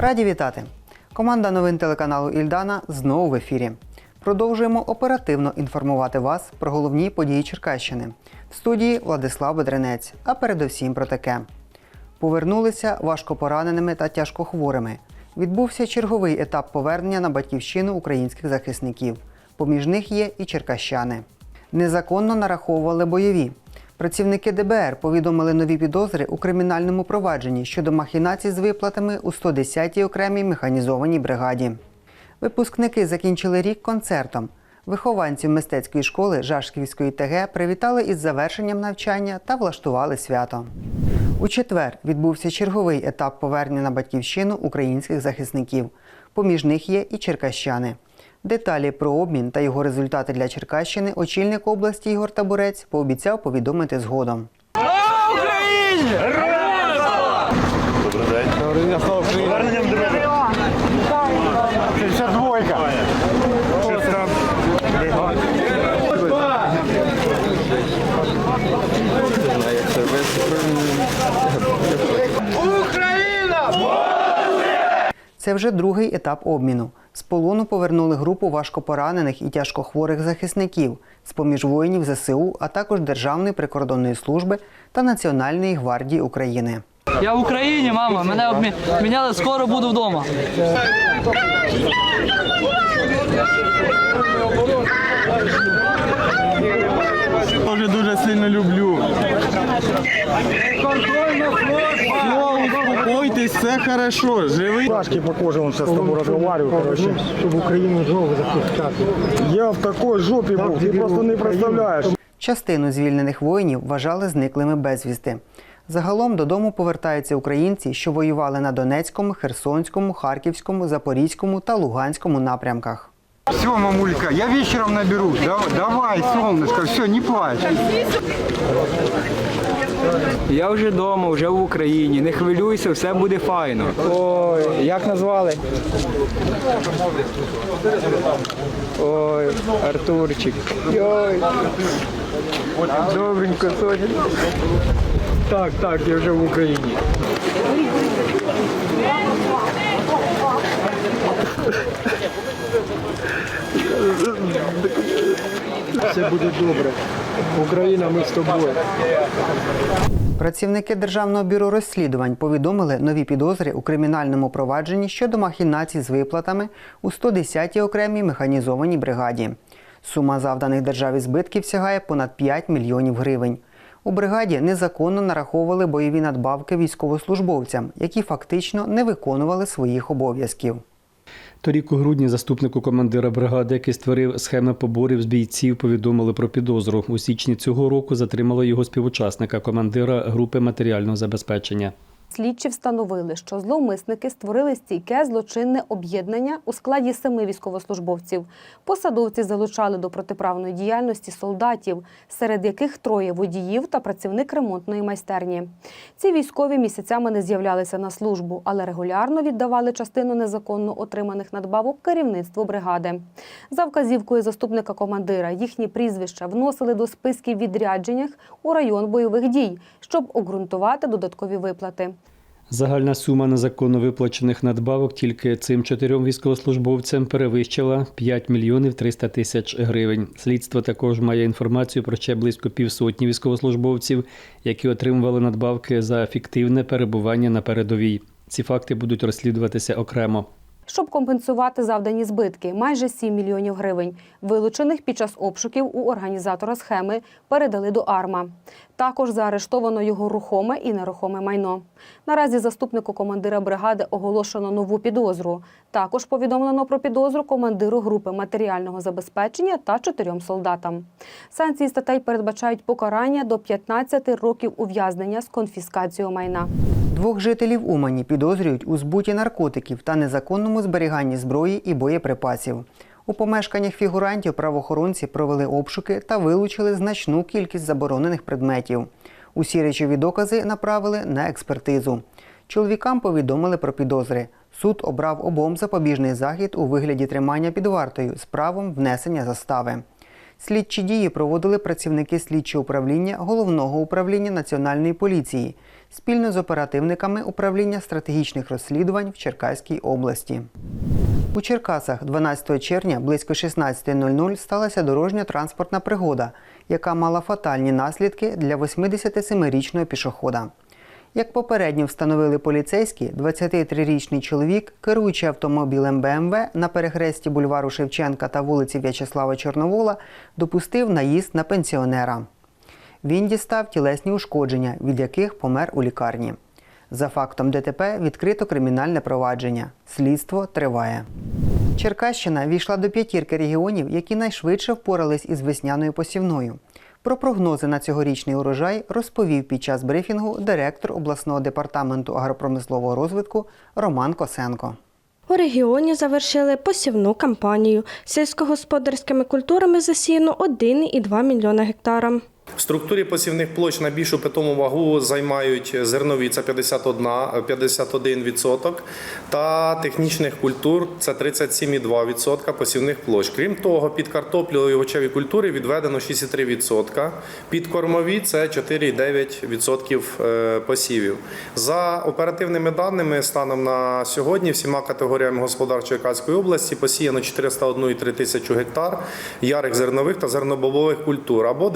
Раді вітати! Команда новин телеканалу Ільдана знову в ефірі. Продовжуємо оперативно інформувати вас про головні події Черкащини. В студії Владислав Бедренець. А передусім про таке. Повернулися важкопораненими та тяжкохворими. Відбувся черговий етап повернення на батьківщину українських захисників. Поміж них є і черкащани. Незаконно нараховували бойові. Працівники ДБР повідомили нові підозри у кримінальному провадженні щодо махінацій з виплатами у 110-й окремій механізованій бригаді. Випускники закінчили рік концертом. Вихованців мистецької школи Жашківської ТГ привітали із завершенням навчання та влаштували свято. У четвер відбувся черговий етап повернення на батьківщину українських захисників. Поміж них є і черкащани. Деталі про обмін та його результати для Черкащини очільник області Ігор Табурець пообіцяв повідомити згодом. 52 Шестра. Це вже другий етап обміну. З полону повернули групу важкопоранених і тяжкохворих захисників з поміж воїнів ЗСУ, а також Державної прикордонної служби та Національної гвардії України. Я в Україні, мама. Мене обміняли, скоро буду вдома. Тоже дуже сильно люблю. Успокойтесь, все хорошо, живий. Пашки по коже, он сейчас с тобой разговариваю, короче. Чтобы Украину жопу захистати. Я в такой жопі був, ти просто не представляєш. Частину звільнених воїнів вважали зниклими безвісти. Загалом додому повертаються українці, що воювали на Донецькому, Херсонському, Харківському, Запорізькому та Луганському напрямках. Все, мамулька, я вечером наберу. Давай, солнышко, все, не плачь. Я вже вдома, вже в Україні. Не хвилюйся, все буде файно. Ой, як назвали? Ой, Артурчик. Ой. Добренько, Соня. Так, так, я вже в Україні. Все буде добре. Україна, ми з тобою. Працівники Державного бюро розслідувань повідомили нові підозри у кримінальному провадженні щодо махінацій з виплатами у 110-й окремій механізованій бригаді. Сума завданих державі збитків сягає понад 5 мільйонів гривень. У бригаді незаконно нараховували бойові надбавки військовослужбовцям, які фактично не виконували своїх обов'язків. Торік у грудні заступнику командира бригади, який створив схеми поборів з бійців, повідомили про підозру. У січні цього року затримали його співучасника, командира групи матеріального забезпечення. Слідчі встановили, що зловмисники створили стійке злочинне об'єднання у складі семи військовослужбовців. Посадовці залучали до протиправної діяльності солдатів, серед яких троє водіїв та працівник ремонтної майстерні. Ці військові місяцями не з'являлися на службу, але регулярно віддавали частину незаконно отриманих надбавок керівництву бригади. За вказівкою заступника командира їхні прізвища вносили до списків відрядженнях у район бойових дій, щоб обґрунтувати додаткові виплати. Загальна сума незаконно виплачених надбавок тільки цим чотирьом військовослужбовцям перевищила 5 мільйонів 300 тисяч гривень. Слідство також має інформацію про ще близько півсотні військовослужбовців, які отримували надбавки за фіктивне перебування на передовій. Ці факти будуть розслідуватися окремо. Щоб компенсувати завдані збитки, майже 7 мільйонів гривень, вилучених під час обшуків у організатора схеми, передали до АРМА. Також заарештовано його рухоме і нерухоме майно. Наразі заступнику командира бригади оголошено нову підозру. Також повідомлено про підозру командиру групи матеріального забезпечення та чотирьом солдатам. Санкції статей передбачають покарання до 15 років ув'язнення з конфіскацією майна. Двох жителів Умані підозрюють у збуті наркотиків та незаконному зберіганні зброї і боєприпасів. У помешканнях фігурантів правоохоронці провели обшуки та вилучили значну кількість заборонених предметів. Усі речові докази направили на експертизу. Чоловікам повідомили про підозри. Суд обрав обом запобіжний захід у вигляді тримання під вартою з правом внесення застави. Слідчі дії проводили працівники слідчого управління головного управління національної поліції. Спільно з оперативниками управління стратегічних розслідувань в Черкаській області. У Черкасах 12 червня близько 16.00 сталася дорожньо-транспортна пригода, яка мала фатальні наслідки для 87-річного пішохода. Як попередньо встановили поліцейські, 23-річний чоловік, керуючи автомобілем БМВ на перехресті бульвару Шевченка та вулиці В'ячеслава Чорновола, допустив наїзд на пенсіонера. Він дістав тілесні ушкодження, від яких помер у лікарні. За фактом ДТП відкрито кримінальне провадження. Слідство триває. Черкащина війшла до п'ятірки регіонів, які найшвидше впорались із весняною посівною. Про прогнози на цьогорічний урожай розповів під час брифінгу директор обласного департаменту агропромислового розвитку Роман Косенко. У регіоні завершили посівну кампанію. Сільськогосподарськими культурами засіяно 1,2 мільйона гектара. В структурі посівних площ найбільшу питому вагу займають зернові це 51, 51% та технічних культур це 37,2% посівних площ. Крім того, під картоплю і овочеві культури відведено 6,3%, під кормові це 4,9% е, посівів. За оперативними даними, станом на сьогодні всіма категоріями господарчої Черкаської області посіяно 401,3 тисячу гектар ярих зернових та зернобобових культур або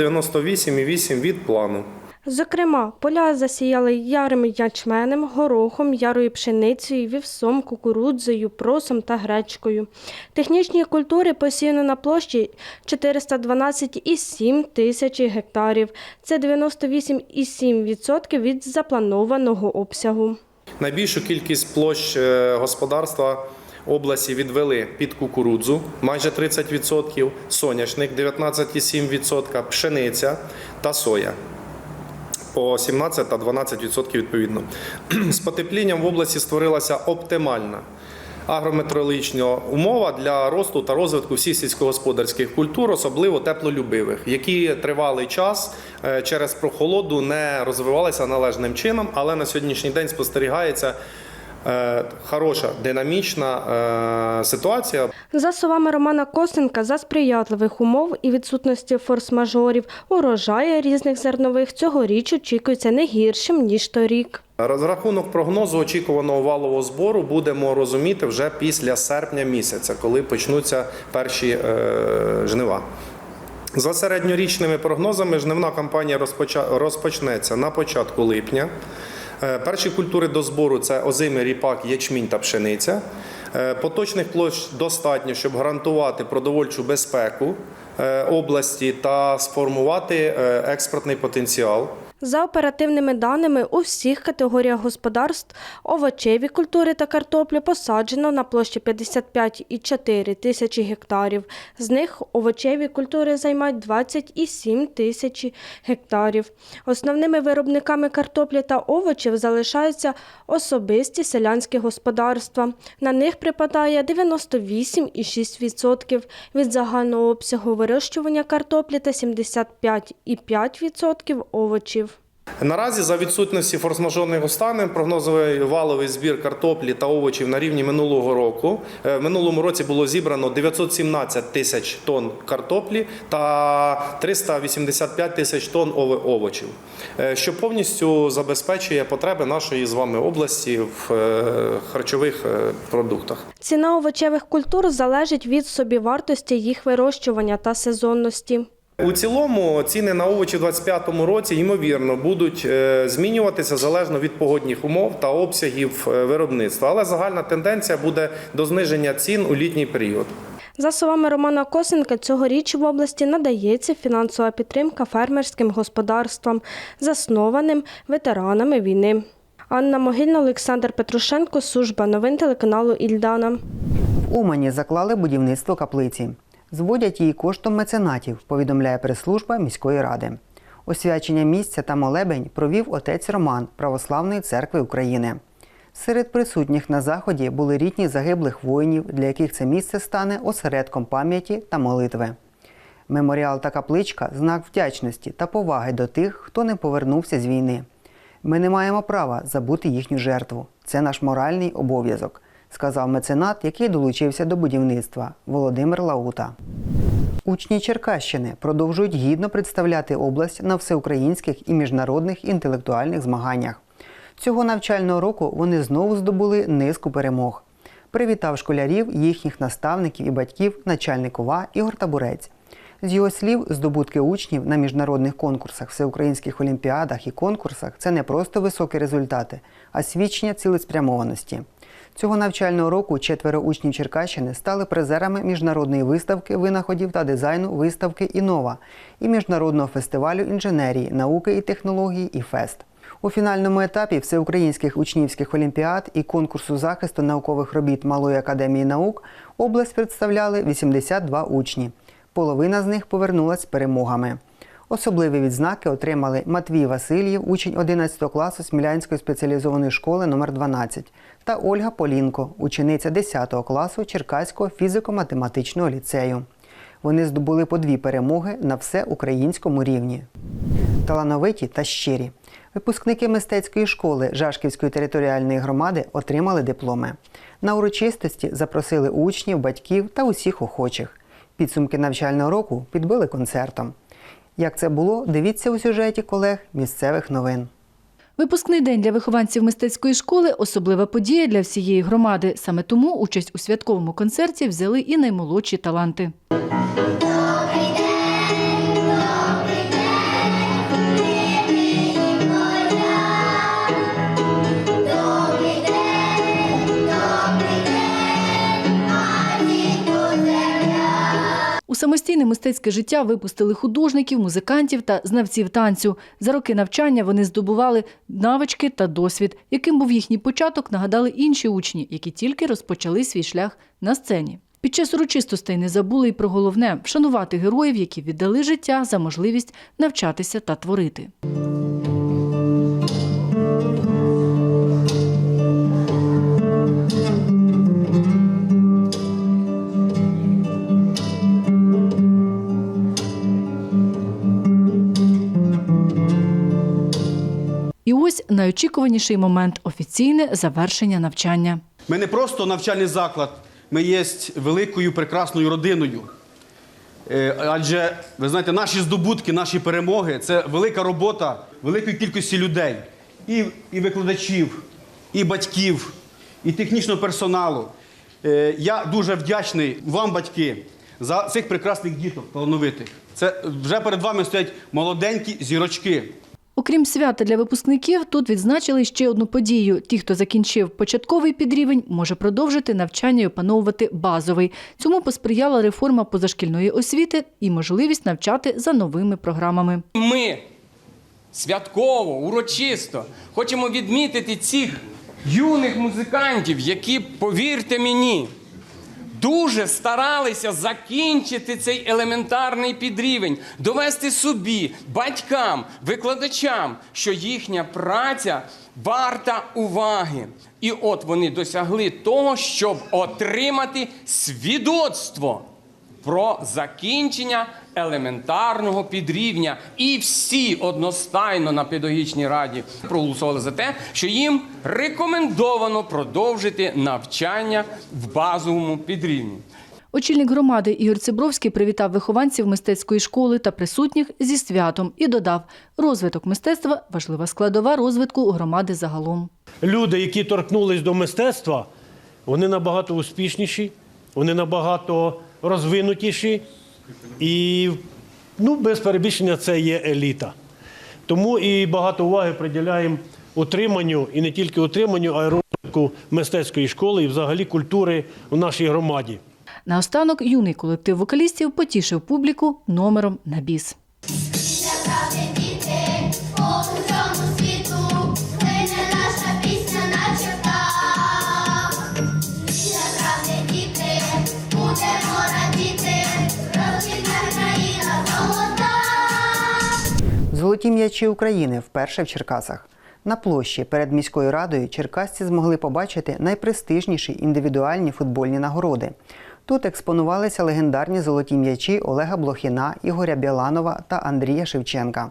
98,8 від плану. Зокрема, поля засіяли ярим ячменем, горохом, ярою пшеницею, вівсом, кукурудзою, просом та гречкою. Технічні культури посіяно на площі 412,7 тисячі гектарів. Це 98,7% від запланованого обсягу. Найбільшу кількість площ е, господарства області відвели під кукурудзу майже 30%, соняшник 19,7%, пшениця та соя. По 17 та 12% відповідно. З потеплінням в області створилася оптимальна агрометеорологічна умова для росту та розвитку всіх сільськогосподарських культур, особливо теплолюбивих, які тривалий час е, через прохолоду не розвивалися належним чином, але на сьогоднішній день спостерігається хороша динамічна е, ситуація. За словами Романа Косенка, за сприятливих умов і відсутності форс-мажорів урожаї різних зернових цьогоріч очікується не гіршим ніж торік. Розрахунок прогнозу очікуваного валового збору будемо розуміти вже після серпня місяця, коли почнуться перші е, жнива. За середньорічними прогнозами, жнивна кампанія розпочнеться на початку липня. Е, Перші культури до збору це озимий ріпак, ячмінь та пшениця. Е, Поточних площ достатньо, щоб гарантувати продовольчу безпеку е, області та сформувати експортний потенціал. За оперативними даними, у всіх категоріях господарств овочеві культури та картоплю посаджено на площі 55,4 тисячі гектарів. З них овочеві культури займають 20,7 тисячі гектарів. Основними виробниками картоплі та овочів залишаються особисті селянські господарства. На них припадає 98,6% від загального обсягу вирощування картоплі та 75,5% овочів. Наразі за відсутності форс-мажорних обставин прогнозовий валовий збір картоплі та овочів на рівні минулого року. Е, В минулому році було зібрано 917 тисяч тонн картоплі та 385 тисяч тонн овочів, е, що повністю забезпечує потреби нашої з вами області в е, харчових продуктах. Ціна овочевих культур залежить від собівартості їх вирощування та сезонності. У цілому ціни на овочі в 2025 році ймовірно будуть е, змінюватися залежно від погодних умов та обсягів е, виробництва, але загальна тенденція буде до зниження цін у літній період. За словами Романа Косенка, цьогоріч в області надається фінансова підтримка фермерським господарствам, заснованим ветеранами війни. Анна Могильна, Олександр Петрушенко, служба новин телеканалу Ільдана. В Умані заклали будівництво каплиці. Зводять її коштом меценатів, повідомляє прес-служба міської ради. Освячення місця та молебень провів отець Роман Православної церкви України. Серед присутніх на заході були рідні загиблих воїнів, для яких це місце стане осередком пам'яті та молитви. Меморіал та капличка знак вдячності та поваги до тих, хто не повернувся з війни. Ми не маємо права забути їхню жертву. Це наш моральний обов'язок, сказав меценат, який долучився до будівництва Володимир Лаута. Учні Черкащини продовжують гідно представляти область на всеукраїнських і міжнародних інтелектуальних змаганнях. Цього навчального року вони знову здобули низку перемог. Привітав школярів, їхніх наставників і батьків начальник ОВА Ігор Табурець. З його слів, здобутки учнів на міжнародних конкурсах, всеукраїнських олімпіадах і конкурсах це не просто високі результати, а свідчення цілеспрямованості. Цього навчального року четверо учнів Черкащини стали призерами міжнародної виставки винаходів та дизайну виставки Інова і міжнародного фестивалю інженерії, науки і технології і ФЕСТ. У фінальному етапі всеукраїнських учнівських олімпіад і конкурсу захисту наукових робіт Малої академії наук область представляли 82 учні. Половина з них повернулась з перемогами. Особливі відзнаки отримали Матвій Васильєв, учень 11 класу Смілянської спеціалізованої школи номер 12 та Ольга Полінко, учениця 10 класу Черкаського фізико-математичного ліцею. Вони здобули по дві перемоги на всеукраїнському рівні. Талановиті та щирі. Випускники мистецької школи Жашківської територіальної громади отримали дипломи. На урочистості запросили учнів, батьків та усіх охочих. Підсумки навчального року підбили концертом. Як це було, дивіться у сюжеті колег місцевих новин. Випускний день для вихованців мистецької школи особлива подія для всієї громади. Саме тому участь у святковому концерті взяли і наймолодші таланти. Самостійне мистецьке життя випустили художників, музикантів та знавців танцю. За роки навчання вони здобували навички та досвід. Яким був їхній початок, нагадали інші учні, які тільки розпочали свій шлях на сцені. Під час урочистостей не забули й про головне вшанувати героїв, які віддали життя за можливість навчатися та творити. Ось найочікуваніший момент офіційне завершення навчання. Ми не просто навчальний заклад, ми є великою прекрасною родиною. Е, Адже, ви знаєте, наші здобутки, наші перемоги це велика робота великої кількості людей. І, і викладачів, і батьків, і технічного персоналу. Е, Я дуже вдячний вам, батьки, за цих прекрасних діток талановитих. Це вже перед вами стоять молоденькі зірочки. Окрім свята для випускників, тут відзначили ще одну подію. Ті, хто закінчив початковий підрівень, може продовжити навчання і опановувати базовий. Цьому посприяла реформа позашкільної освіти і можливість навчати за новими програмами. Ми святково, урочисто хочемо відмітити цих юних музикантів, які, повірте мені, дуже старалися закінчити цей елементарний підрівень, довести собі, батькам, викладачам, що їхня праця варта уваги. І от вони досягли того, щоб отримати свідоцтво про закінчення елементарного підрівня. І всі одностайно на педагогічній раді проголосували за те, що їм рекомендовано продовжити навчання в базовому підрівні. Очільник громади Ігор Цибровський привітав вихованців мистецької школи та присутніх зі святом і додав, розвиток мистецтва важлива складова розвитку громади загалом. Люди, які торкнулись до мистецтва, вони набагато успішніші, вони набагато розвинутіші. І ну, без перебільшення це є еліта. Тому і багато уваги приділяємо утриманню, і не тільки утриманню, а й розвитку мистецької школи і взагалі культури в нашій громаді. Наостанок юний колектив вокалістів потішив публіку номером на біс. Золоті м'ячі України вперше в Черкасах. На площі перед міською радою черкасці змогли побачити найпрестижніші індивідуальні футбольні нагороди. Тут експонувалися легендарні золоті м'ячі Олега Блохіна, Ігоря Біланова та Андрія Шевченка.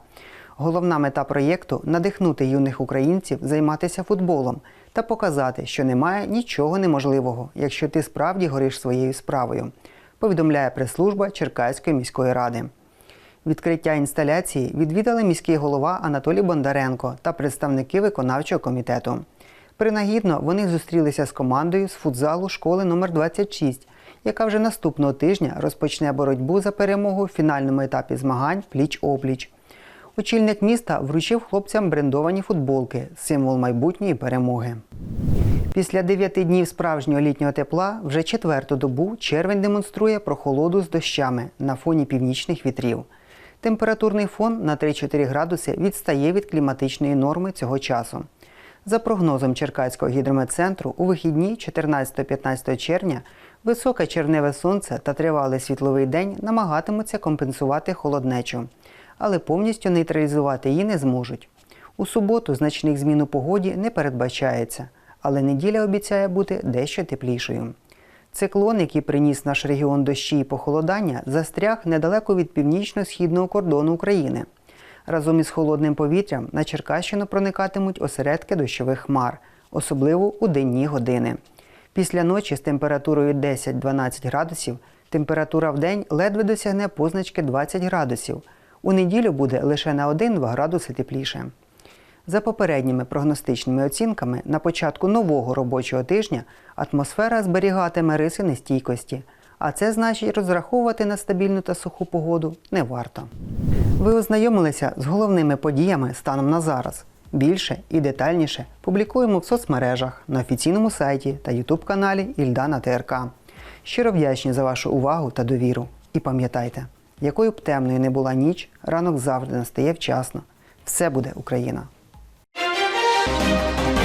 Головна мета проєкту надихнути юних українців займатися футболом та показати, що немає нічого неможливого, якщо ти справді гориш своєю справою, повідомляє прес-служба Черкаської міської ради. Відкриття інсталяції відвідали міський голова Анатолій Бондаренко та представники виконавчого комітету. Принагідно вони зустрілися з командою з футзалу школи номер 26 яка вже наступного тижня розпочне боротьбу за перемогу в фінальному етапі змагань пліч-опліч. Очільник міста вручив хлопцям брендовані футболки символ майбутньої перемоги. Після дев'яти днів справжнього літнього тепла вже четверту добу червень демонструє прохолоду з дощами на фоні північних вітрів. Температурний фон на 3-4 градуси відстає від кліматичної норми цього часу. За прогнозом Черкаського гідрометцентру, у вихідні 14-15 червня високе червневе сонце та тривалий світловий день намагатимуться компенсувати холоднечу, але повністю нейтралізувати її не зможуть. У суботу значних змін у погоді не передбачається, але неділя обіцяє бути дещо теплішою. Циклон, який приніс наш регіон дощі і похолодання, застряг недалеко від північно-східного кордону України. Разом із холодним повітрям на Черкащину проникатимуть осередки дощових хмар, особливо у денні години. Після ночі з температурою 10-12 градусів температура в день ледве досягне позначки 20 градусів. У неділю буде лише на 1-2 градуси тепліше. За попередніми прогностичними оцінками, на початку нового робочого тижня атмосфера зберігатиме риси нестійкості, а це значить розраховувати на стабільну та суху погоду не варто. Ви ознайомилися з головними подіями станом на зараз. Більше і детальніше публікуємо в соцмережах на офіційному сайті та ютуб каналі Ільдана ТРК. Щиро вдячні за вашу увагу та довіру. І пам'ятайте, якою б темною не була ніч, ранок завжди настає вчасно. Все буде Україна! Thank you.